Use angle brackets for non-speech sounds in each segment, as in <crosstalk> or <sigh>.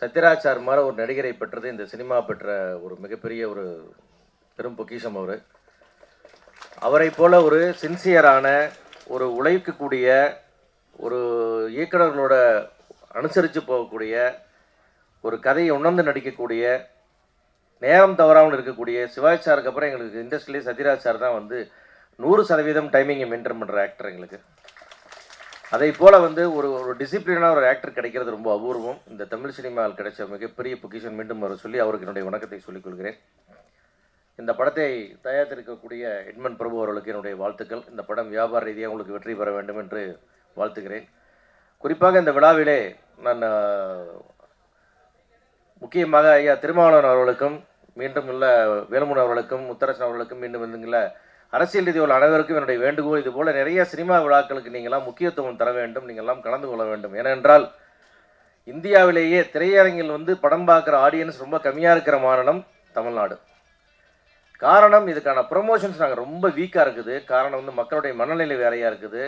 Sathyaraj sir மாதிரி ஒரு நடிகரை பெற்றது இந்த சினிமா பெற்ற ஒரு மிகப்பெரிய ஒரு பெரும் பொக்கிஷம் அவர். அவரை போல ஒரு சின்சியரான ஒரு உழைக்கக்கூடிய ஒரு இயக்குனர்களோட அனுசரித்து போகக்கூடிய ஒரு கதையை உணர்ந்து நடிக்கக்கூடிய நேரம் தவறாமல் இருக்கக்கூடிய சிவாஜி சாருக்கு அப்புறம் எங்களுக்கு இண்டஸ்ட்ரியிலே சத்யராஜ் சார் தான் வந்து நூறு சதவீதம் டைமிங்கை மெயின்டைன் பண்ணுற ஆக்டர் எங்களுக்கு. அதே போல் வந்து ஒரு ஒரு டிசிப்ளினாக ஒரு ஆக்டர் கிடைக்கிறது ரொம்ப அபூர்வம். இந்த தமிழ் சினிமாவில் கிடைச்ச மிகப்பெரிய பொக்கிஷன் மீண்டும் வர சொல்லி அவருக்கு என்னுடைய வணக்கத்தை சொல்லிக் கொள்கிறேன். இந்த படத்தை தயாரித்திருக்கக்கூடிய எட்மன் பிரபு அவர்களுக்கு என்னுடைய வாழ்த்துக்கள். இந்த படம் வியாபார ரீதியாக உங்களுக்கு வெற்றி பெற வேண்டும் என்று வாழ்த்துகிறேன். குறிப்பாக இந்த விழாவிலே நான் முக்கியமாக ஐயா திருமாவளவன் அவர்களுக்கும் மீண்டும் உள்ள வேலுமன் அவர்களுக்கும் முத்தரசன் அவர்களுக்கும் மீண்டும் வந்துங்கள அரசியல் ரீதி உள்ள அனைவருக்கும் என்னுடைய வேண்டுகோள் இது போல நிறைய சினிமா விழாக்களுக்கு நீங்களாம் முக்கியத்துவம் தர வேண்டும் நீங்கள்லாம் கலந்து கொள்ள வேண்டும். ஏனென்றால் இந்தியாவிலேயே திரையரங்கில் வந்து படம் பார்க்குற ஆடியன்ஸ் ரொம்ப கம்மியாக இருக்கிற மாநிலம் தமிழ்நாடு. காரணம் இதுக்கான ப்ரொமோஷன்ஸ் நாங்கள் ரொம்ப வீக்காக இருக்குது. காரணம் வந்து மக்களுடைய மனநிலை வேறையாக இருக்குது.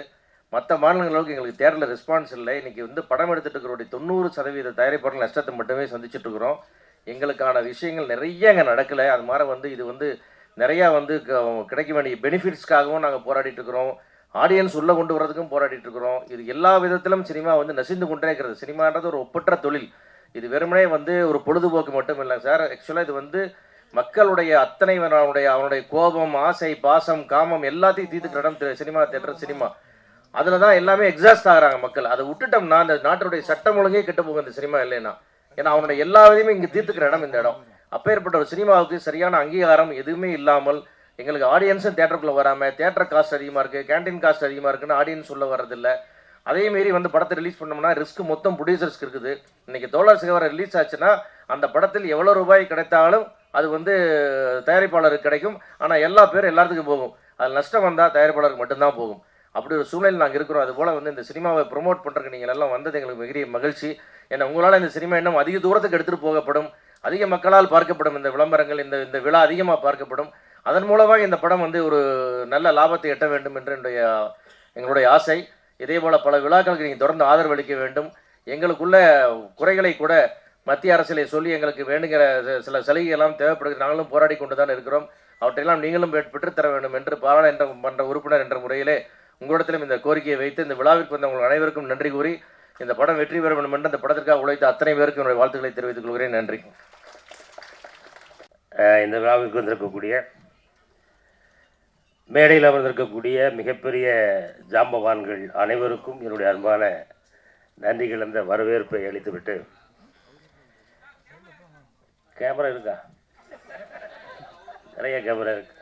மற்ற மாநிலங்களுக்கு எங்களுக்கு தேர்தல் ரெஸ்பான்ஸ் இல்லை. இன்றைக்கி வந்து படம் எடுத்துட்டு இருக்கிறோடைய தொண்ணூறு சதவீத தயாரிப்பாளர் நஷ்டத்தை மட்டுமே சந்திச்சுட்டு இருக்கிறோம் எங்களுக்கான விஷயங்கள் நிறைய அங்கே நடக்கலை. அது மாதிரி வந்து இது வந்து நிறையா வந்து கிடைக்க வேண்டிய பெனிஃபிட்ஸ்க்காகவும் நாங்கள் போராடிட்டு இருக்கிறோம். ஆடியன்ஸ் உள்ளே கொண்டு வரதுக்கும் போராடிட்டு இருக்கிறோம். இது எல்லா விதத்திலும் சினிமா வந்து நசிந்து கொண்டே இருக்கிறது. சினிமான்றது ஒரு ஒப்பற்ற தொழில். இது வெறுமனே வந்து ஒரு பொழுதுபோக்கு மட்டும் இல்லை சார். ஆக்சுவலாக இது வந்து மக்களுடைய அத்தனை அவனுடைய அவனுடைய கோபம் ஆசை பாசம் காமம் எல்லாத்தையும் தீர்த்துக்கிற இடம் சினிமா தேட்டர் சினிமா. அதில் தான் எல்லாமே எக்ஸாஸ்ட் ஆகிறாங்க மக்கள். அதை விட்டுட்டோம்னா அந்த நாட்டுடைய சட்டம் ஒழுங்கே கெட்டு போகும் இந்த சினிமா இல்லைன்னா. ஏன்னா அவனுடைய எல்லா விதையுமே இங்கே தீர்த்துக்கிற இடம் இந்த இடம். அப்பேற்பட்ட ஒரு சினிமாவுக்கு சரியான அங்கீகாரம் எதுவுமே இல்லாமல் எங்களுக்கு ஆடியன்ஸும் தேட்டருக்குள்ளே வராமல் தேட்டர் காஸ்ட் அதிகமாக இருக்குது கேண்டீன் காஸ்ட் அதிகமாக இருக்குன்னு ஆடியன்ஸ் உள்ள வரதில்லை அதே மாரி வந்து படத்தை ரிலீஸ் பண்ணோம்னா ரிஸ்க் மொத்தம் ப்ரொடியூசர்ஸ்க்கு இருக்குது. இன்றைக்கி தோழர் சிகவரம் ரிலீஸ் ஆச்சுன்னா அந்த படத்தில் எவ்வளோ ரூபாய் கிடைத்தாலும் அது வந்து தயாரிப்பாளருக்கு கிடைக்கும். ஆனால் எல்லா பேரும் எல்லாத்துக்கும் போகும். அது நஷ்டம் வந்தால் தயாரிப்பாளருக்கு மட்டும்தான் போகும். அப்படி ஒரு சூழ்நிலை நாங்கள் இருக்கிறோம். அது போல் வந்து இந்த சினிமாவை ப்ரொமோட் பண்ணுறதுக்கு நீங்கள் எல்லாம் வந்தது எங்களுக்கு மிக மகிழ்ச்சி. ஏன்னா உங்களால் இந்த சினிமா இன்னும் அதிக தூரத்துக்கு எடுத்துகிட்டு போகப்படும். அதிக மக்களால் பார்க்கப்படும் இந்த விளம்பரங்கள் இந்த இந்த விழா அதிகமாக பார்க்கப்படும். அதன் மூலமாக இந்த படம் வந்து ஒரு நல்ல லாபத்தை எட்ட வேண்டும் என்று என்னுடைய எங்களுடைய ஆசை. இதே போல் பல விழாக்களுக்கு நீங்கள் தொடர்ந்து ஆதரவு அளிக்க வேண்டும். எங்களுக்குள்ள குறைகளை கூட மத்திய அரசிலே சொல்லி எங்களுக்கு வேண்டுகிற சில- சலுகைகள்லாம் தேவைப்படுகிறது. நாங்களும் போராடி கொண்டு தான் இருக்கிறோம். அவற்றையெல்லாம் நீங்களும் பெற்றுத்தர வேண்டும் என்று பாராளுமன்ற உறுப்பினர் என்ற முறையிலே உங்களிடத்திலும் இந்த கோரிக்கையை வைத்து இந்த விழாவிற்கு வந்த உங்கள் அனைவருக்கும் நன்றி கூறி இந்த படம் வெற்றி பெற வேண்டும் என்று இந்த படத்திற்காக உழைத்த அத்தனை பேருக்கும் என்னுடைய வாழ்த்துக்களை தெரிவித்துக் கொள்கிறேன். நன்றி. இந்த விழாவிற்கு வந்திருக்கக்கூடிய மேடையில் அமர்ந்திருக்கக்கூடிய மிகப்பெரிய ஜாம்பவான்கள் அனைவருக்கும் என்னுடைய அன்பான நன்றி கலந்த வரவேற்பை அளித்துவிட்டு கேமரா இருக்கா? நிறைய கேமரா இருக்கு.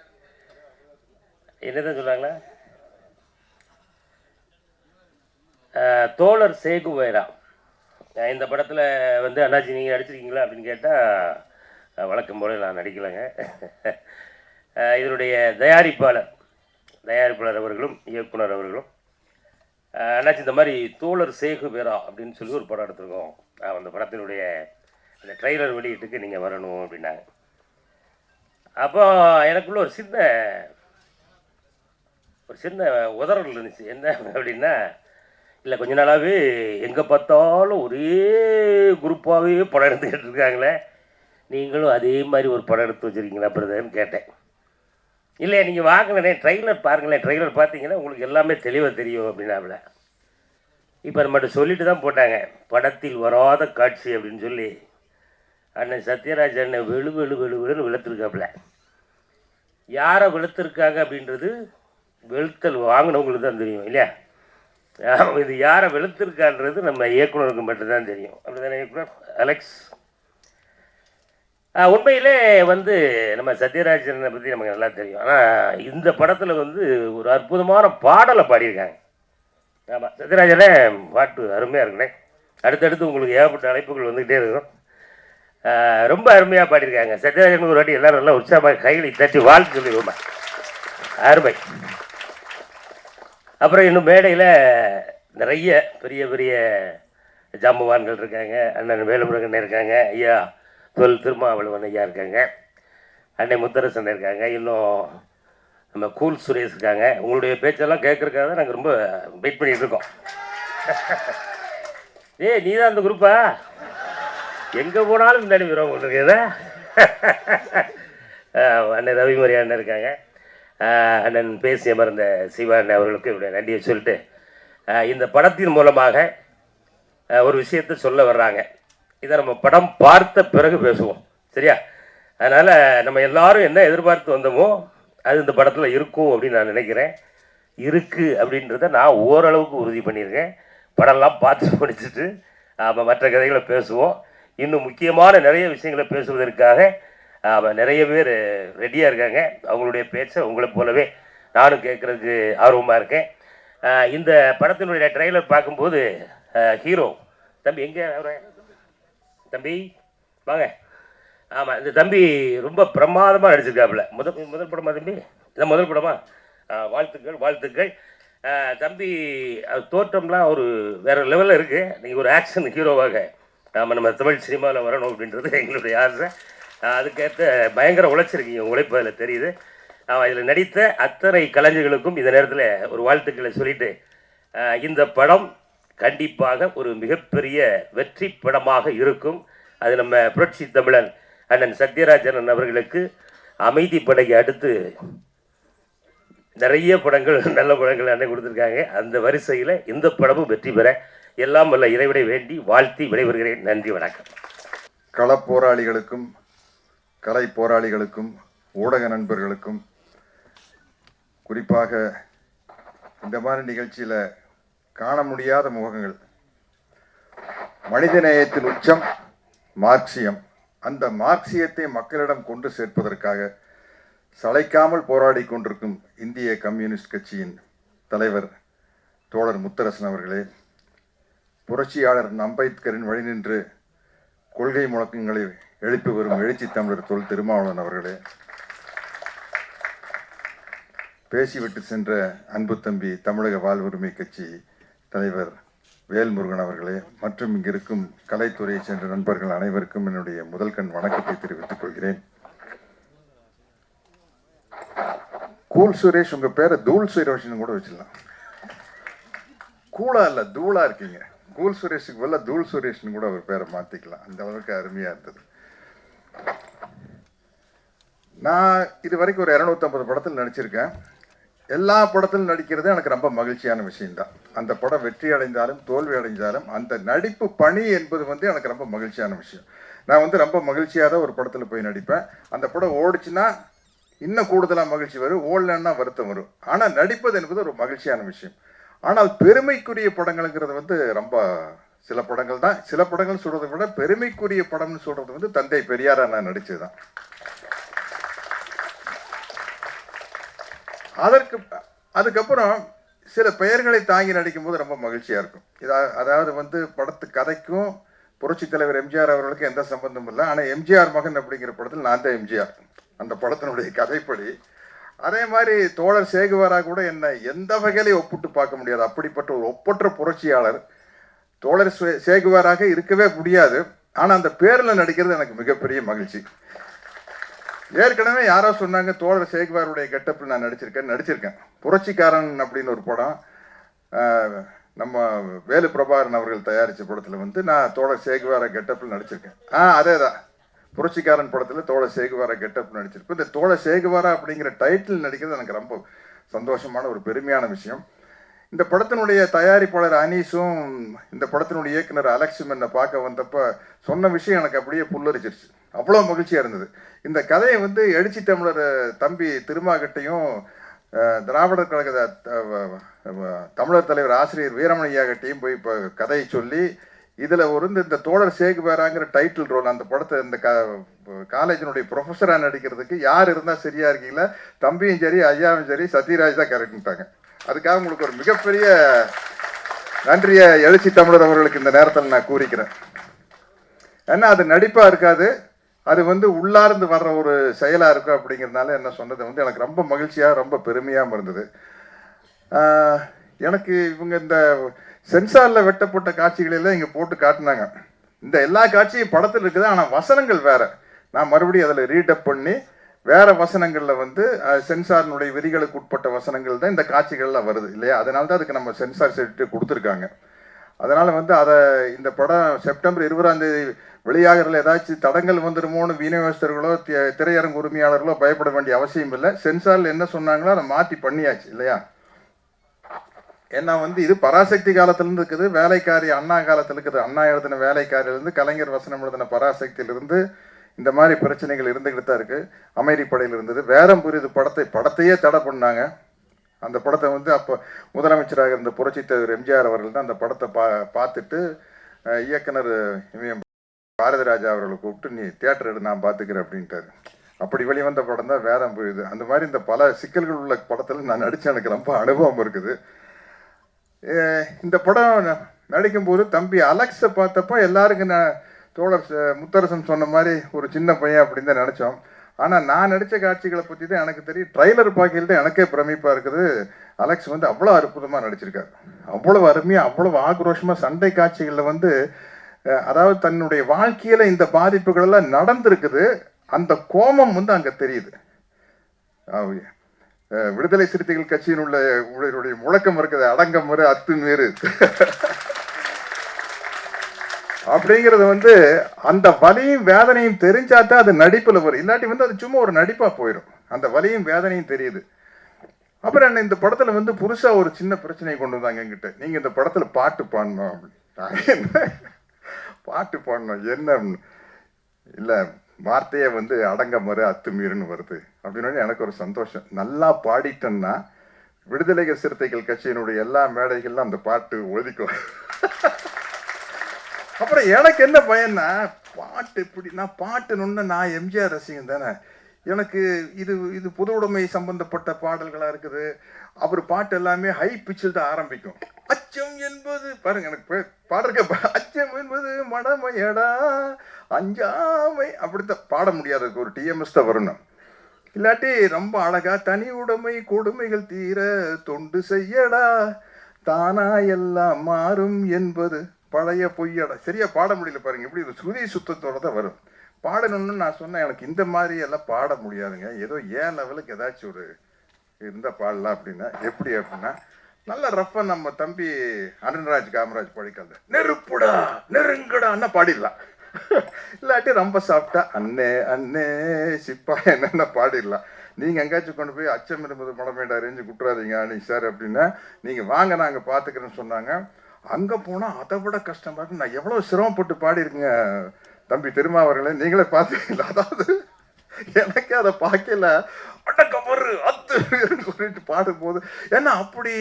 என்னதான் சொல்கிறாங்களா தோழர் சேகுவேரா இந்த படத்தில் வந்து அண்ணாச்சி நீங்கள் நடிச்சிருக்கீங்களா? அப்படின்னு கேட்டால் வழக்கம் போல நான் நடிக்கலைங்க. இதனுடைய தயாரிப்பாளர் தயாரிப்பாளர் அவர்களும் இயக்குனர் அவர்களும் அண்ணாச்சி இந்த மாதிரி தோழர் சேகுவேரா அப்படின்னு சொல்லி ஒரு படம் எடுத்திருக்கோம். அந்த படத்தினுடைய அந்த ட்ரெய்லர் வெளியீட்டுக்கு நீங்கள் வரணும் அப்படின்னாங்க. அப்போ எனக்குள்ள ஒரு சின்ன ஒரு சின்ன உதறல் இருந்துச்சு. என்ன அப்படின்னா இல்லை கொஞ்ச நாளாகவே எங்கே பார்த்தாலும் ஒரே குரூப்பாகவே படம் எடுத்துக்கிட்டு இருக்காங்களே. நீங்களும் அதே மாதிரி ஒரு படம் எடுத்து வச்சுருக்கீங்களா பிரதர்னு கேட்டேன். இல்லை நீங்கள் வாங்கினே ட்ரெய்லர் பாருங்களேன். ட்ரெய்லர் பார்த்தீங்கன்னா உங்களுக்கு எல்லாமே தெளிவாக தெரியும் அப்படின்னாப்புல இப்போ நம்மகிட்ட சொல்லிட்டு தான் போட்டாங்க. படத்தில் வராத காட்சி அப்படின்னு சொல்லி. அண்ணன் சத்யராஜ் அண்ணன் வெளு வெளு வெளு வெளுன்னு வெளுத்துருக்காப்புல யாரை வெளுத்திருக்காங்க அப்படின்றது வெளுத்தல் வாங்கினவங்களுக்கு தான் தெரியும் இல்லையா? இது யாரை வெளுத்திருக்கான்றது நம்ம இயக்குனருக்கு மட்டும்தான் தெரியும். அப்படிதானே இயக்குனர்? அலெக்ஸ். உண்மையிலே வந்து நம்ம சத்யராஜனை பற்றி நமக்கு நல்லா தெரியும். ஆனால் இந்த படத்தில் வந்து ஒரு அற்புதமான பாடலை பாடியிருக்காங்க. ஆமாம் சத்யராஜனே பாட்டு அருமையாக இருக்குண்ணே. அடுத்தடுத்து உங்களுக்கு ஏகப்பட்ட அழைப்புகள் வந்துக்கிட்டே இருக்கும். ரொம்ப அருமையாக பாடியிருக்காங்க. சத்யராஜன் ஒரு வாட்டி எல்லோரும் நல்லா உற்சாகமாக கைகளை தட்டி வாழ்த்து சொல்லிடுவோம் அருமை. அப்புறம் இன்னும் மேடையில் நிறைய பெரிய பெரிய ஜாம்பவான்கள் இருக்காங்க. அண்ணன் வேலுமுருகன் இருக்காங்க. ஐயா தொல் திருமாவளவன் ஐயா இருக்காங்க. அண்ணன் முத்தரசன் இருக்காங்க. இன்னும் நம்ம கூல் சுரேஷ் இருக்காங்க. உங்களுடைய பேச்செல்லாம் கேட்குறக்காக தான் நாங்கள் ரொம்ப வெயிட் பண்ணிகிட்டு இருக்கோம். ஏய் நீ தான் அந்த குரூப்பா? எங்கே போனாலும் முன்னாடி விரோகம் கொண்டிருக்கிறதா அண்ணன் ரவிமரி அண்ணன் இருக்காங்க. அண்ணன் பேசி அமர்ந்த சிவா அவர்களுக்கு என்னுடைய நன்றியை சொல்லிட்டு இந்த படத்தின் மூலமாக ஒரு விஷயத்தை சொல்ல வர்றாங்க. இதை நம்ம படம் பார்த்த பிறகு பேசுவோம். சரியா? அதனால் நம்ம எல்லாரும் என்ன எதிர்பார்த்து வந்தோமோ அது இந்த படத்தில் இருக்கும் அப்படின்னு நான் நினைக்கிறேன். இருக்குது அப்படின்றத நான் ஓரளவுக்கு உறுதி பண்ணியிருக்கேன். படம்லாம் பார்த்து முடிச்சுட்டு மற்ற கதைகளை பேசுவோம். இன்னும் முக்கியமான நிறைய விஷயங்களை பேசுவதற்காக ஆமாம் நிறைய பேர் ரெடியாக இருக்காங்க. அவங்களுடைய பேச்சை உங்களை போலவே நானும் கேட்குறதுக்கு ஆர்வமாக இருக்கேன். இந்த படத்தினுடைய ட்ரெய்லர் பார்க்கும்போது ஹீரோ தம்பி எங்கே அவரை? தம்பி வாங்க. ஆமாம் இந்த தம்பி ரொம்ப பிரமாதமாக நடிச்சிருக்காப்புல. முதல் முதல் படமா தம்பி? இதான் முதல் படமா? வாழ்த்துக்கள் வாழ்த்துக்கள். தம்பி தோற்றம்லாம் ஒரு வேற லெவலில் இருக்குது நீங்கள் ஒரு ஆக்ஷன் ஹீரோவாக ஆமாம் நம்ம தமிழ் சினிமாவில் வரணும் அப்படின்றது எங்களுடைய ஆசை. அதுக்கேற்ற பயங்கர உழைச்சிருக்கீங்க. உழைப்பு அதில் தெரியுது. ஆமாம் இதில் நடித்த அத்தனை கலைஞர்களுக்கும் இந்த நேரத்தில் ஒரு வாழ்த்துக்களை சொல்லிட்டு இந்த படம் கண்டிப்பாக ஒரு மிகப்பெரிய வெற்றி படமாக இருக்கும். அது நம்ம புரட்சி தமிழன் அண்ணன் சத்யராஜன் அவர்களுக்கு அமைதி படைக்கு அடுத்து நிறைய படங்கள் நல்ல படங்கள் அண்ணன் கொடுத்துருக்காங்க. அந்த வரிசையில் இந்த படமும் வெற்றி பெற எல்லாம் வல்ல இறைவிட வேண்டி வாழ்த்தி விடைபெறுகிறேன். நன்றி வணக்கம். களப்போராளிகளுக்கும் கலை போராளிகளுக்கும் ஊடக நண்பர்களுக்கும் குறிப்பாக இந்த மாதிரி நிகழ்ச்சியில் காண முடியாத முகங்கள். மனிதநேயத்தின் உச்சம் மார்க்சியம். அந்த மார்க்சியத்தை மக்களிடம் கொண்டு சேர்ப்பதற்காக சளைக்காமல் போராடி கொண்டிருக்கும் இந்திய கம்யூனிஸ்ட் கட்சியின் தலைவர் தோழர் முத்தரசன் அவர்களே புரட்சியாளர் அம்பேத்கரின் வழி நின்று கொள்கை முழக்கங்களை எழுப்பி வரும் எழுச்சி தமிழர் தொல் திருமாவளவன் அவர்களே. பேசிவிட்டு சென்ற அன்பு தம்பி தமிழக வாழ்வுரிமை கட்சி தலைவர் வேல்முருகன் அவர்களே மற்றும் இங்கிருக்கும் கலைத்துறையைச் சென்ற நண்பர்கள் அனைவருக்கும் என்னுடைய முதல் கண் வணக்கத்தை தெரிவித்துக் கொள்கிறேன். கூல் சுரேஷ் உங்க பேரை தூள் சுரேஷ்னு கூட வச்சிடலாம். கூலா இல்ல தூளா இருக்கீங்க. கூல் சுரேஷுக்கு பதிலாக தூள் சுரேஷ்னு கூட அவர் பேரை மாற்றிக்கலாம் அந்த அளவுக்கு அருமையாக இருந்தது. நான் இது வரைக்கும் ஒரு 250 படத்தில் நடிச்சிருக்கேன். எல்லா படத்திலும் நடிக்கிறது எனக்கு ரொம்ப மகிழ்ச்சியான விஷயம்தான். அந்த படம் வெற்றி அடைந்தாலும் தோல்வி அடைஞ்சாலும் அந்த நடிப்பு பணி என்பது வந்து எனக்கு ரொம்ப மகிழ்ச்சியான விஷயம். நான் வந்து ரொம்ப மகிழ்ச்சியாக தான் ஒரு படத்தில் போய் நடிப்பேன். அந்த படம் ஓடிச்சுன்னா இன்னும் கூடுதலாக மகிழ்ச்சி வரும். ஓடலன்னா வருத்தம் வரும். ஆனால் நடிப்பது என்பது ஒரு மகிழ்ச்சியான விஷயம். ஆனால் பெருமைக்குரிய படங்கள்ங்கிறது வந்து ரொம்ப சில படங்கள் தான். சில படங்கள் சொல்கிறத விட பெருமைக்குரிய படம்னு சொல்கிறது வந்து தந்தை பெரியாரா நான் நடித்தது தான் அதற்கு அதுக்கப்புறம் சில பெயர்களை தாங்கி நடிக்கும்போது ரொம்ப மகிழ்ச்சியாக இருக்கும். இதா அதாவது வந்து படத்து கதைக்கும் புரட்சி தலைவர் எம்ஜிஆர் அவர்களுக்கு எந்த சம்பந்தமும் இல்லை. ஆனால் எம்ஜிஆர் மகன் அப்படிங்கிற படத்தில் நான் தான் எம்ஜிஆர். அந்த படத்தினுடைய கதைப்படி அதே மாதிரி தோழர் சேகுவாரா கூட என்னை எந்த வகையிலையும் ஒப்பிட்டு பார்க்க முடியாது. அப்படிப்பட்ட ஒரு ஒப்பற்ற புரட்சியாளர் தோழர் சே- சேகுவாராக இருக்கவே முடியாது. ஆனால் அந்த பேரில் நடிக்கிறது எனக்கு மிகப்பெரிய மகிழ்ச்சி. ஏற்கனவே யாரோ சொன்னாங்க தோழர் சேகுவாருடைய கெட்டப்பில் நான் நடிச்சிருக்கேன் நடிச்சிருக்கேன். புரட்சிக்காரன் அப்படின்னு ஒரு படம் நம்ம வேலு பிரபாகரன் அவர்கள் தயாரித்த படத்தில் வந்து நான் தோழர் சேகுவார கெட்டப்பில் நடிச்சிருக்கேன். ஆ அதே தான் புரட்சிக்காரன் படத்தில் தோழ சேகுவாரா கெட்டப் நடிச்சிருப்போம் இந்த தோழ சேகுவாரா அப்படிங்கிற டைட்டில் நடிக்கிறது எனக்கு ரொம்ப சந்தோஷமான ஒரு பெருமையான விஷயம். இந்த படத்தினுடைய தயாரிப்பாளர் அனீஸும் இந்த படத்தினுடைய இயக்குனர் அலெக்ஸும் என்னை பார்க்க வந்தப்ப சொன்ன விஷயம் எனக்கு அப்படியே புல்லரிச்சிருச்சு. அவ்வளோ மகிழ்ச்சியாக இருந்தது. இந்த கதையை வந்து எழுச்சி தமிழர் தம்பி திருமாகட்டையும் திராவிடர் கழக தமிழர் தலைவர் ஆசிரியர் வீரமணியாகட்டையும் போய் இப்போ கதையை சொல்லி இதில் ஒரு இந்த- தோழர் சேகு பேராங்கிற டைட்டில் ரோல் அந்த படத்தை இந்த க காலேஜினுடைய ப்ரொஃபஸராக நடிக்கிறதுக்கு யார் இருந்தால் சரியா இருக்கீங்களா? தம்பியும் சரி ஐயாவும் சரி சத்யராஜ் தான் கரெக்டுட்டாங்க அதுக்காக உங்களுக்கு ஒரு மிகப்பெரிய நன்றியை எழுச்சி தமிழர் அவர்களுக்கு இந்த நேரத்தில் நான் கூறிக்கிறேன். ஏன்னா அது நடிப்பாக இருக்காது. அது வந்து உள்ளார்ந்து வர்ற ஒரு செயலாக இருக்கும் அப்படிங்கிறதுனால என்ன சொன்னது வந்து எனக்கு ரொம்ப மகிழ்ச்சியாக ரொம்ப பெருமையாகவும் இருந்தது. எனக்கு இவங்க இந்த சென்சாரில் வெட்டப்பட்ட காட்சிகளெல்லாம் இங்கே போட்டு காட்டினாங்க. இந்த எல்லா காட்சியும் படத்தில் இருக்குது ஆனால் வசனங்கள் வேறு. நான் மறுபடியும் அதில் ரீடப் பண்ணி வேற வசனங்களில் வந்து சென்சாரினுடைய விதிகளுக்கு உட்பட்ட வசனங்கள் தான் இந்த காட்சிகள்லாம் வருது இல்லையா? அதனால தான் அதுக்கு நம்ம சென்சார் செட்டு கொடுத்துருக்காங்க. அதனால் வந்து அதை இந்த படம் செப்டம்பர் இருபதாம் தேதி வெளியாகிறதுல ஏதாச்சும் தடங்கள் வந்துடுமோன்னு விநியோகஸ்தர்களோ தி- திரையரங்கு உரிமையாளர்களோ பயப்பட வேண்டிய அவசியம் இல்லை. சென்சாரில் என்ன சொன்னாங்களோ அதை மாற்றி பண்ணியாச்சு இல்லையா? ஏன்னா வந்து இது பராசக்தி காலத்திலிருந்து இருக்குது வேலைக்காரி அண்ணா காலத்தில் இருக்குது. அண்ணா எழுதின வேலைக்காரிலிருந்து கலைஞர் வசனம் எழுதின பராசக்தியிலிருந்து இந்த மாதிரி பிரச்சனைகள் இருந்துக்கிட்டு தான் இருக்குது அமைதிப்படையில் இருந்தது. வேரம் புரியுது படத்தை படத்தையே தடை பண்ணாங்க. அந்த படத்தை வந்து அப்போ முதலமைச்சராக இருந்த புரட்சித் தலைவர் எம்ஜிஆர் அவர்கள் தான் அந்த படத்தை பா பார்த்துட்டு இயக்குனர் இவன் பாரதிராஜா அவர்களை கூப்பிட்டு நீ தியேட்டர் எடு நான் பார்த்துக்கிறேன் அப்படின்ட்டாரு. அப்படி வெளிவந்த படம் தான் வேரம் புரியுது. அந்த மாதிரி இந்த பல சிக்கல்கள் உள்ள படத்தில் நான் நடிச்ச எனக்கு ரொம்ப அனுபவம் இருக்குது. இந்த படம் ந- நடிக்கும்போது தம்பி அலெக்ஸை பார்த்தப்போ எல்லாருக்கும் நான் தோழர் ச- முத்தரசன் சொன்ன மாதிரி ஒரு சின்ன பையன் அப்படின்னு தான் நினச்சோம். ஆனால் நான் நடித்த காட்சிகளை பற்றி தான் எனக்கு தெரியும். ட்ரைலர் பார்க்கல தான் எனக்கே பிரமிப்பாக இருக்குது. அலெக்ஸ் வந்து அவ்வளோ அற்புதமாக நடிச்சிருக்காரு. அவ்வளோ அருமையாக அவ்வளோ ஆக்ரோஷமாக சண்டை காட்சிகளில் வந்து அதாவது தன்னுடைய வாழ்க்கையில் இந்த பாதிப்புகளெல்லாம் நடந்திருக்குது. அந்த கோபம் வந்து அங்கே தெரியுது. ஆ- விடுதலை சிறுத்தைகள் கட்சியின் உள்ள உங்களுடைய முழக்கம் இருக்குது அடங்கம் வரு அத்துமீறு அப்படிங்கிறது வந்து அந்த வலியும் வேதனையும் தெரிஞ்சாதான் அது நடிப்புல வரும். இல்லாட்டி வந்து அது சும்மா ஒரு நடிப்பா போயிடும் அந்த வலியும் வேதனையும் தெரியுது. அப்புறம் என்ன இந்த படத்துல வந்து புதுசா ஒரு சின்ன பிரச்சனையை கொண்டு வந்தாங்க என்கிட்ட. நீங்க இந்த படத்துல பாட்டு பாடணும் அப்படின்னு. என்ன? பாட்டு பாடணும் என்ன இல்லை வார்த்தையை வந்து அடங்க மறு அத்துமீறுன்னு வருது. அப்படின்னு எனக்கு ஒரு சந்தோஷம். நல்லா பாடிட்டேன்னா விடுதலை சிறுத்தைகள் கட்சியினுடைய எல்லா மேடைகளிலும் அந்த பாட்டு ஒதுக்கும். <laughs> அப்புறம் எனக்கு என்ன பயன்னா பாட்டு இப்படி நான் பாட்டுன்னு நான் எம்ஜிஆர் ரசிகன் தானே. எனக்கு இது இது புது உடைமை சம்பந்தப்பட்ட பாடல்களாக இருக்குது. அவர் பாட்டு எல்லாமே ஹை பிச்சில் தான் ஆரம்பிக்கும். அச்சம் என்பது பாருங்க எனக்கு பாடுறக்க அச்சம் என்பது மடமையடா அஞ்சாமை. அப்படித்தான் பாட முடியாதுக்கு ஒரு டிஎம்எஸ் தான் வரணும். இல்லாட்டி ரொம்ப அழகா தனி உடைமை கொடுமைகள் தீர தொண்டு செய்யடா. தானா எல்லாம் மாறும் என்பது பழைய பொய்யடா. சரியா பாட முடியல பாருங்க இப்படி ஒரு சுதி சுத்தத்தோட தான் வரும். பாடணும்னு நான் சொன்னேன் எனக்கு இந்த மாதிரி எல்லாம் பாட முடியாதுங்க. ஏதோ ஏன் லெவலுக்கு ஏதாச்சும் ஒரு இருந்தால் பாடலாம் அப்படின்னா எப்படி அப்படின்னா நல்ல ரஃபா நம்ம தம்பி அருண்ராஜ் காமராஜ் படிக்கிறது நெருப்புடா நெருங்குடான்னு பாடிடலாம். இல்லாட்டி ரொம்ப சாப்பிட்டா அண்ணே அண்ணே சிப்பா என்னென்ன பாடிடலாம். நீங்கள் எங்கேயாச்சும் கொண்டு போய் அச்சம் இருந்தது மடமேடா ரேஞ்சு குட்டுறாதீங்க அனி சார் அப்படின்னா நீங்கள் வாங்க நாங்கள் பார்த்துக்கிறேன்னு சொன்னாங்க. அங்கே போனால் அதை விட கஷ்டமாக நான் எவ்வளோ சிரமப்பட்டு பாடியிருக்கேங்க தம்பி திருமாவர்களே நீங்களே பார்த்தீங்களா அதாவது எனக்கு அதை பார்க்கல அடக்கமரு அத்து சொல்லிட்டு பாடும்போது ஏன்னா அப்படி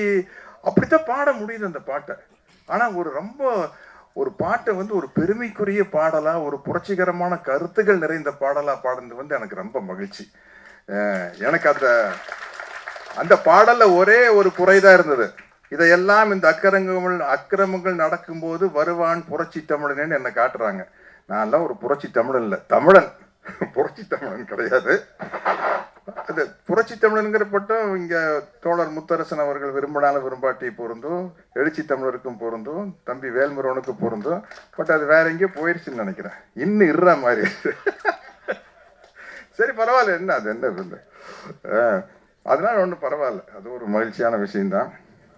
அப்படித்தான் பாட முடியுது அந்த பாட்டை. ஆனால் ஒரு ரொம்ப ஒரு பாட்டை வந்து ஒரு பெருமைக்குரிய பாடலா ஒரு புரட்சிகரமான கருத்துகள் நிறைந்த பாடலா பாடுறது வந்து எனக்கு ரொம்ப மகிழ்ச்சி. எனக்கு அந்த அந்த பாடல்ல ஒரே ஒரு குறைதான் இருந்தது. இதையெல்லாம் இந்த அக்கிரமங்கள் அக்கிரமங்கள் நடக்கும்போது வருவான் புரட்சி தமிழனேன்னு என்னை காட்டுறாங்க. நான்லாம் ஒரு புரட்சி தமிழன் இல்லை தமிழன். <laughs> புரட்சி தமிழன் கிடையாது. அது புரட்சி தமிழனுங்கிற பட்டம் இங்கே தோழர் முத்தரசன் அவர்கள் விரும்பினாலும் விரும்பாட்டி பொருந்தும் எழுச்சி தமிழருக்கும் பொருந்தும் தம்பி வேல்முருகனுக்கு பொருந்தும். பட் அது வேற எங்கேயோ போயிடுச்சுன்னு நினைக்கிறேன். இன்னும் இருற மாதிரி சரி பரவாயில்ல. என்ன அது என்ன இல்லை அதனால ஒன்றும் பரவாயில்ல. அது ஒரு மகிழ்ச்சியான விஷயம்தான்.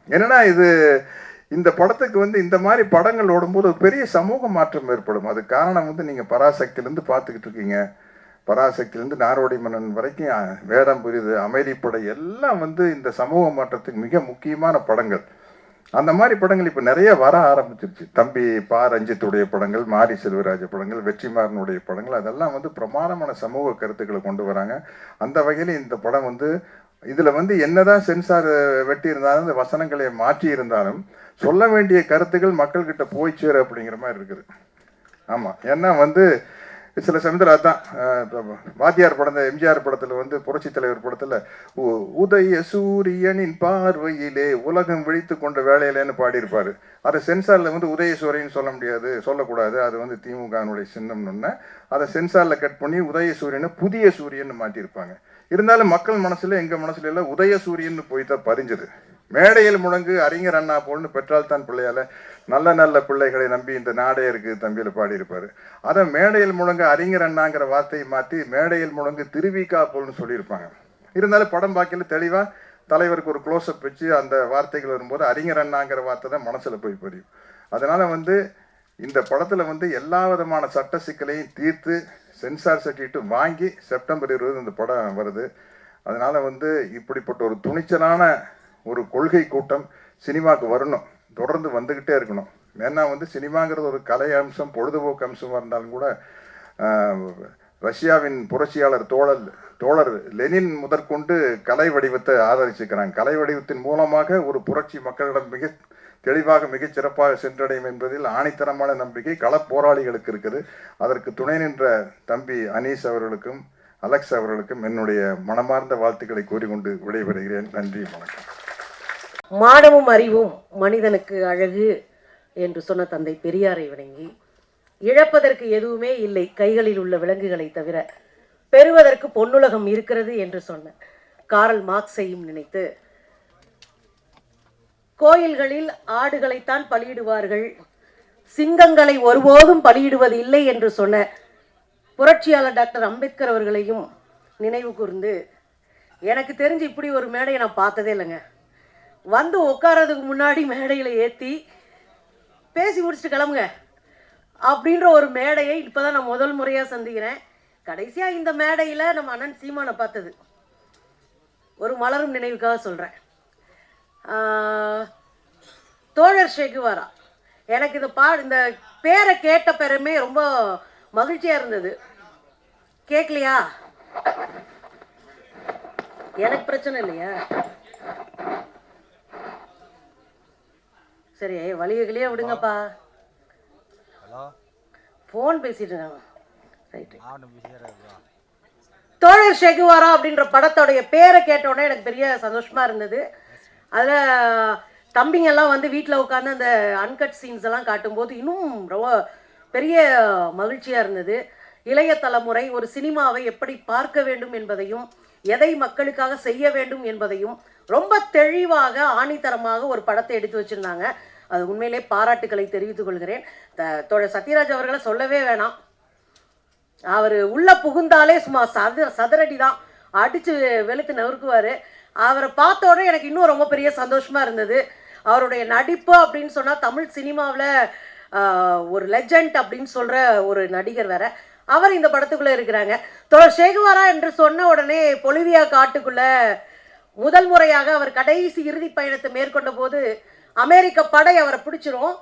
என்னன்னா இது இந்த படத்துக்கு வந்து இந்த மாதிரி படங்கள் ஓடும்போது ஒரு பெரிய சமூக மாற்றம் ஏற்படும். அது காரணம் வந்து நீங்கள் பராசக்தியிலேருந்து பார்த்துக்கிட்டு இருக்கீங்க. பராசக்தியிலேருந்து நாரோடி மன்னன் வரைக்கும் வேடம் புரியுது அமைதிப்படை எல்லாம் வந்து இந்த சமூக மாற்றத்துக்கு மிக முக்கியமான படங்கள். அந்த மாதிரி படங்கள் இப்போ நிறைய வர ஆரம்பிச்சிருச்சு. தம்பி பா. ரஞ்சித்துடைய படங்கள் மாரி செல்வராஜ படங்கள் வெற்றிமாறனுடைய படங்கள் அதெல்லாம் வந்து பிரமாணமான சமூக கருத்துக்களை கொண்டு வராங்க. அந்த வகையில் இந்த படம் வந்து இதில் வந்து என்னதான் சென்சார் வெட்டி இருந்தாலும் இந்த வசனங்களை மாற்றி இருந்தாலும் சொல்ல வேண்டிய கருத்துக்கள் மக்கள்கிட்ட போய் சேரு அப்படிங்கிற மாதிரி இருக்குது. ஆமாம் ஏன்னா வந்து சில சமயத்தில் அதான் வாத்தியார் படம் எம்ஜிஆர் படத்தில் வந்து புரட்சி தலைவர் படத்தில் உதய சூரியனின் பார்வையிலே உலகம் விழித்து கொண்ட வேலையிலேன்னு பாடியிருப்பார். அதை சென்சாரில் வந்து உதய சூரியன் சொல்ல முடியாது சொல்லக்கூடாது. அது வந்து திமுகனுடைய சின்னம்னு அதை சென்சாரில் கட் பண்ணி உதய சூரியனை புதிய சூரியன் மாட்டியிருப்பாங்க இருந்தாலும் மக்கள் மனசில் எங்கள் மனசுல எல்லாம் உதய சூரியன் போய் தான் பதிஞ்சது. மேடையில் முழங்கு அறிஞர் அண்ணா போல்னு பெற்றால் தான் பிள்ளையால. நல்ல நல்ல பிள்ளைகளை நம்பி இந்த நாடே இருக்கு தம்பியில் பாடியிருப்பார். அதை மேடையில் முழங்கு அறிஞர் அண்ணாங்கிற வார்த்தையை மாற்றி மேடையில் முழங்கு திருவிக்கா போல்னு சொல்லியிருப்பாங்க. இருந்தாலும் படம் பார்க்கல தெளிவாக தலைவருக்கு ஒரு க்ளோஸ்அப் வச்சு அந்த வார்த்தைகள் வரும்போது அறிஞர் அண்ணாங்கிற வார்த்தை தான் மனசில் போய் புரியும் அதனால் வந்து இந்த படத்தில் வந்து எல்லா விதமான சட்ட சிக்கலையும் தீர்த்து சென்சார் சர்டிஃபிகேட் வாங்கி செப்டம்பர் இருபது இந்த படம் வருது. அதனால் வந்து இப்படிப்பட்ட ஒரு துணிச்சலான ஒரு கொள்கை கூட்டம் சினிமாவுக்கு வரணும். தொடர்ந்து வந்துக்கிட்டே இருக்கணும். ஏன்னா வந்து சினிமாங்கிறது ஒரு கலை அம்சம் பொழுதுபோக்கு அம்சமாக இருந்தாலும் கூட ரஷ்யாவின் புரட்சியாளர் தோழர் தோழர் லெனின் முதற்கொண்டு கலை வடிவத்தை ஆதரிச்சுக்கிறாங்க. கலை வடிவத்தின் மூலமாக ஒரு புரட்சி மக்களிடம் மிக தெளிவாக மிகச் சிறப்பாக சென்றடையும் என்பதில் ஆணித்தரமான நம்பிக்கை களப்போராளிகளுக்கு இருக்குது. அதற்கு துணை நின்ற தம்பி அனீஸ் அவர்களுக்கும் அலெக்ஸ் அவர்களுக்கும் என்னுடைய மனமார்ந்த வாழ்த்துக்களை கூறிக்கொண்டு விடைபெறுகிறேன். நன்றி வணக்கம். மானமும் அறிவும் மனிதனுக்கு அழகு என்று சொன்ன தந்தை பெரியாரை வணங்கி இழப்பதற்கு எதுவுமே இல்லை கைகளில் உள்ள விலங்குகளை தவிர பெறுவதற்கு பொன்னுலகம் இருக்கிறது என்று சொன்ன காரல் மார்க்ஸையும் நினைத்து கோயில்களில் ஆடுகளைத்தான் பலியிடுவார்கள் சிங்கங்களை ஒருபோதும் பலியிடுவது இல்லை என்று சொன்ன புரட்சியாளர் டாக்டர் அம்பேத்கர் அவர்களையும் நினைவு கூர்ந்து எனக்கு தெரிஞ்சு இப்படி ஒரு மேடையை நான் பார்த்ததே இல்லைங்க. வந்து உட்காரதுக்கு முன்னாடி மேடையில் ஏற்றி பேசி முடிச்சுட்டு கிளம்புங்க அப்படின்ற ஒரு மேடையை இப்போ தான் நான் முதல் முறையாக சந்திக்கிறேன். கடைசியாக இந்த மேடையில் நம்ம அண்ணன் சீமானை பார்த்தது. ஒரு மலரும் நினைவுக்காக சொல்கிறேன் தோழர் ஷெகுவாரா எனக்கு இந்த பா இந்த பேரை கேட்ட பேருமே ரொம்ப மகிழ்ச்சியாக இருந்தது. கேட்கலையா எனக்கு பிரச்சனை இல்லையா? சரி வழிகளே விடுங்கப்பா. ஹலோ? ஃபோன் பேசிட்டு இருக்காங்க. ரைட்டு தோழர் ஷெகுவாரா அப்படின்ற படத்தோடைய பேரை கேட்ட உடனே எனக்கு பெரிய சந்தோஷமா இருந்தது. அதில் தம்பிங்கெல்லாம் வந்து வீட்டில் உட்காந்து அந்த அன்கட் சீன்ஸ் எல்லாம் காட்டும்போது இன்னும் ரொம்ப பெரிய மகிழ்ச்சியாக இருந்தது. இளைய தலைமுறை ஒரு சினிமாவை எப்படி பார்க்க வேண்டும் என்பதையும் எதை மக்களுக்காக செய்ய வேண்டும் என்பதையும் ரொம்ப தெளிவாக ஆணித்தரமாக ஒரு படத்தை எடுத்து வச்சிருந்தாங்க. அது உண்மையிலே பாராட்டுக்களை தெரிவித்துக் கொள்கிறேன். தோழர் சத்யராஜ் அவர்களை சொல்லவே வேணாம். அவர் உள்ள புகுந்தாலே சும்மா சதுர சதுரடி தான் அடித்து வெளுத்து நறுக்குவார். அவரை பார்த்த உடனே எனக்கு இன்னும் ரொம்ப பெரிய சந்தோஷமாக இருந்தது. அவருடைய நடிப்பு அப்படின்னு சொன்னால் தமிழ் சினிமாவில் ஒரு லெஜண்ட் அப்படின்னு சொல்கிற ஒரு நடிகர் வேற. அவர் இந்த படத்துக்குள்ளே இருக்கிறாங்க. தோழர் சேகுவாரா என்று சொன்ன உடனே பொலிவியா காட்டுக்குள்ளே முதல் முறையாக அவர் கடைசி இறுதி பயணத்தை மேற்கொண்ட போது அமெரிக்க படை அவரை பிடிச்சிரும்.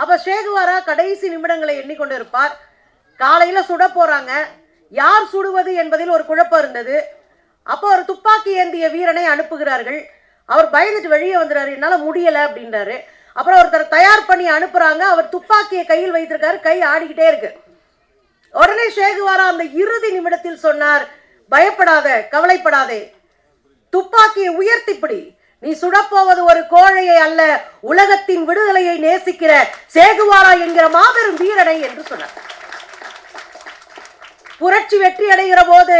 அப்போ ஷேகுவாரா கடைசி நிமிடங்களை எண்ணிக்கொண்டு இருப்பார். காலையில் சுட போகிறாங்க யார் சுடுவது என்பதில் ஒரு குழப்பம் இருந்தது. அப்போ ஒரு துப்பாக்கி ஏந்திய வீரனை அனுப்புகிறார்கள். அவர் பயந்துட்டு வெளியே வந்துடுறாரு. என்னால் முடியலை அப்படின்றாரு. அப்புறம் ஒருத்தர் தயார் பண்ணி அனுப்புகிறாங்க அவர் துப்பாக்கியை கையில் வைத்திருக்காரு. கை ஆடிக்கிட்டே இருக்கு. உடனே ஷேகுவாரா அந்த இறுதி நிமிடத்தில் சொன்னார் பயப்படாத கவலைப்படாதே. துப்பாக்கியை உயர்த்தி பிடி நீ சுடப்போவது ஒரு கோழையை அல்ல உலகத்தின் விடுதலையை நேசிக்கிற சேகுவாரா என்கிற மாபெரும் வீரனை என்று சொன்னார். புரட்சி வெற்றி அடைகிற போது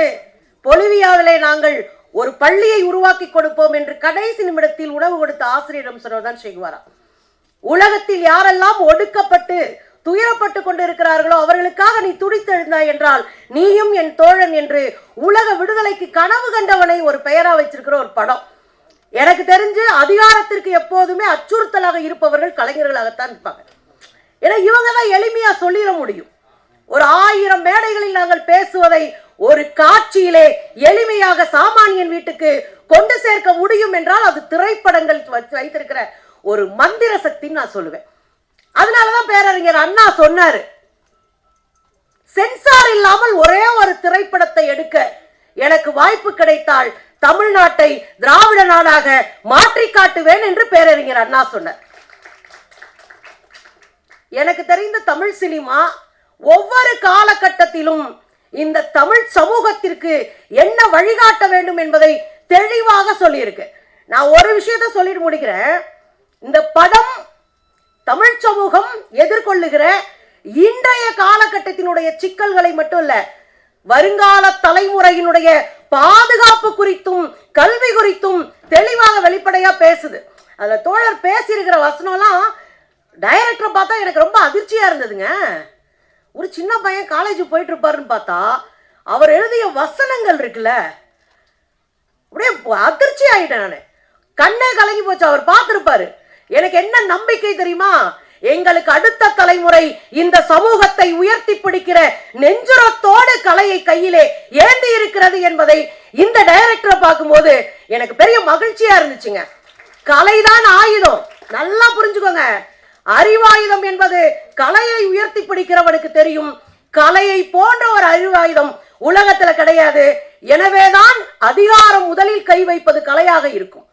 பொலிவியாவிலே நாங்கள் ஒரு பள்ளியை உருவாக்கி கொடுப்போம் என்று கடைசி நிமிடத்தில் உணவு கொடுத்த ஆசிரியரிடம் சொன்னதுதான் சேகுவாரா. உலகத்தில் யாரெல்லாம் ஒடுக்கப்பட்டு துயரப்பட்டு கொண்டிருக்கிறார்களோ அவர்களுக்காக நீ துடித்தெழுந்தாய் என்றால் நீயும் என் தோழன் என்று உலக விடுதலைக்கு கனவு கண்டவனை ஒரு பெயரா வச்சிருக்கிற ஒரு படம். எனக்கு தெரிஞ்சு அதிகாரத்திற்கு எப்போதுமே அச்சுறுத்தலாக இருப்பவர்கள் கலைஞர்களாகத்தான் இருப்பாங்க. ஏன்னா இவங்க தான் எளிமையா சொல்லிட முடியும். ஒரு ஆயிரம் மேடைகளில் நாங்கள் பேசுவதை ஒரு காட்சியிலே எளிமையாக சாமானியன் வீட்டுக்கு கொண்டு சேர்க்க முடியும் என்றால் அது திரைப்படங்கள் வச்சு வைத்திருக்கிற ஒரு மந்திர சக்தின்னு நான் சொல்லுவேன். அதனாலதான் பேரறிஞர் அண்ணா சொன்னாரு. சென்சார் இல்லாமல் ஒரே ஒரு திரைப்படத்தை எடுக்க எனக்கு வாய்ப்பு கிடைத்தால் தமிழ்நாட்டை திராவிட நாடாக மாற்றி காட்டுவேன் என்று பேரறிஞர் அண்ணா சொன்னார். எனக்கு தெரிந்த தமிழ் சினிமா ஒவ்வொரு காலகட்டத்திலும் இந்த தமிழ் சமூகத்திற்கு என்ன வழிகாட்ட வேண்டும் என்பதை தெளிவாக சொல்லியிருக்கு. நான் ஒரு விஷயத்த சொல்லிட்டு முடிக்கிறேன். இந்த படம் தமிழ் சமூகம் எதிர்கொள்ளுகிற இன்றைய காலகட்டத்தினுடைய சிக்கல்களை மட்டும் இல்ல வருங்கால தலைமுறையினுடைய பாதுகாப்பு குறித்தும் கல்வி குறித்தும் தெளிவாக வெளிப்படையா பேசுது. அதுல தோழர் பேசியிருக்கிற வசனம்லாம் டைரக்டரை பார்த்தா எனக்கு ரொம்ப அதிர்ச்சியா இருந்ததுங்க. ஒரு சின்ன பையன் காலேஜ் போயிட்டு இருப்பாருன்னு பார்த்தா அவர் எழுதிய வசனங்கள் இருக்குல்ல அப்படியே அதிர்ச்சி ஆயிட்டேன் நான். கண்ணே கலங்கி போச்சு அவர் பார்த்துருப்பாரு. எனக்கு என்ன நம்பிக்கை தெரியுமா? எங்களுக்கு அடுத்த தலைமுறை இந்த சமூகத்தை உயர்த்தி பிடிக்கிற நெஞ்சுரத்தோடு கலையை கையிலே ஏந்தி இருக்கிறது என்பதை இந்த டைரக்டரை பார்க்கும்போது எனக்கு பெரிய மகிழ்ச்சியா இருந்துச்சுங்க. கலைதான் ஆயுதம். நல்லா புரிஞ்சுக்கோங்க. அறிவாயுதம் என்பது கலையை உயர்த்தி பிடிக்கிறவனுக்கு தெரியும். கலையை போன்ற ஒரு அறிவாயுதம் உலகத்துல கிடையாது. எனவேதான் அதிகாரம் முதலில் கை வைப்பது கலையாக இருக்கும்.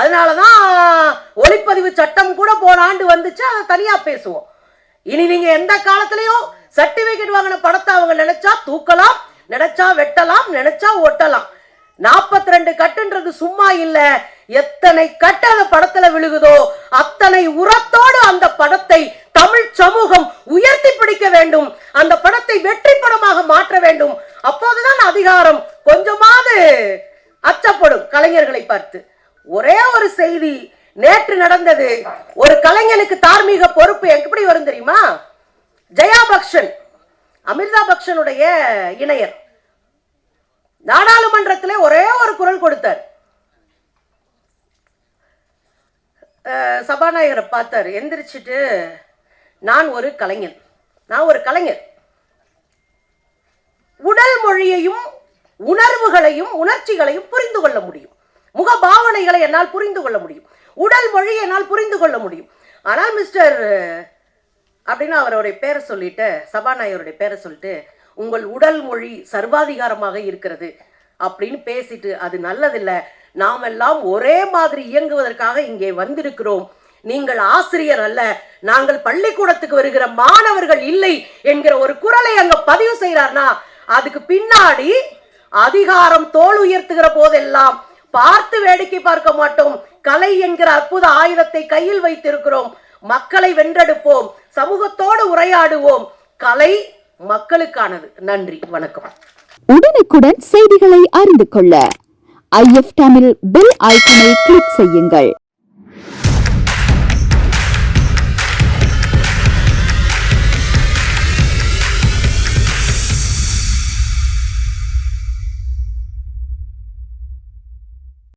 அதனால தான் ஒளிப்பதிவு சட்டம் கூட போன ஆண்டு வந்துச்சு அதை தனியாக பேசுவோம். இனி நீங்கள் எந்த காலத்திலயும் சர்டிஃபிகேட் வாங்கின படத்தை அவங்க நினைச்சா தூக்கலாம் நினைச்சா வெட்டலாம் நினைச்சா ஒட்டலாம். 42 ரெண்டு கட்டுன்றது சும்மா இல்லை. எத்தனை கட்டு அந்த படத்துல விழுகுதோ அத்தனை உரத்தோடு அந்த படத்தை தமிழ் சமூகம் உயர்த்தி பிடிக்க வேண்டும் அந்த படத்தை வெற்றி படமாக மாற்ற வேண்டும். அப்போதுதான் அதிகாரம் கொஞ்சமாவது அச்சப்படும் கலைஞர்களை பார்த்து. ஒரே ஒரு செய்தி. நேற்று நடந்தது. ஒரு கலைஞனுக்கு தார்மீக பொறுப்பு எப்படி வரும் தெரியுமா? ஜெயா பக்ஷன் அமிர்தா பக்ஷனுடைய இணையர். நாடாளுமன்றத்திலே ஒரே ஒரு குரல் கொடுத்தார். அஹ், சபாநாயகரை பார்த்தார். எந்திரிச்சிட்டு நான் ஒரு கலைஞன். நான் ஒரு கலைஞர் உடல் மொழியையும் உணர்வுகளையும் உணர்ச்சிகளையும் புரிந்து கொள்ள முடியும். முக பாவனைகளை என்னால் புரிந்து கொள்ள முடியும். உடல் மொழியை என்னால் புரிந்து கொள்ள முடியும். ஆனால் மிஸ்டர் அப்படின்னு அவருடைய பேரை சொல்லிட்டு சபாநாயகருடைய பேரை சொல்லிட்டு உங்கள் உடல் மொழி சர்வாதிகாரமாக இருக்கிறது அப்படின்னு பேசிட்டு அது நல்லதில்லை. நாம் எல்லாம் ஒரே மாதிரி இயங்குவதற்காக இங்கே வந்திருக்கிறோம். நீங்கள் ஆசிரியர் அல்ல. நாங்கள் பள்ளிக்கூடத்துக்கு வருகிற மாணவர்கள் இல்லை என்கிற ஒரு குரலை அங்க பதிவு செய்யறார்னா அதுக்கு பின்னாடி அதிகாரம் தோல் உயர்த்துகிற போதெல்லாம் பார்த்து வேடிக்கை பார்க்க மாட்டோம். கலை என்கிற அற்புத ஆயுதத்தை கையில் வைத்திருக்கிறோம். மக்களை வென்றெடுப்போம். சமூகத்தோடு உரையாடுவோம். கலை மக்களுக்கானது. நன்றி. வணக்கம். உடனுக்குடன் செய்திகளை அறிந்து கொள்ள ஐஎஃப் தமிழ் பெல் ஐக்கனை கிளிக் செய்யுங்கள்.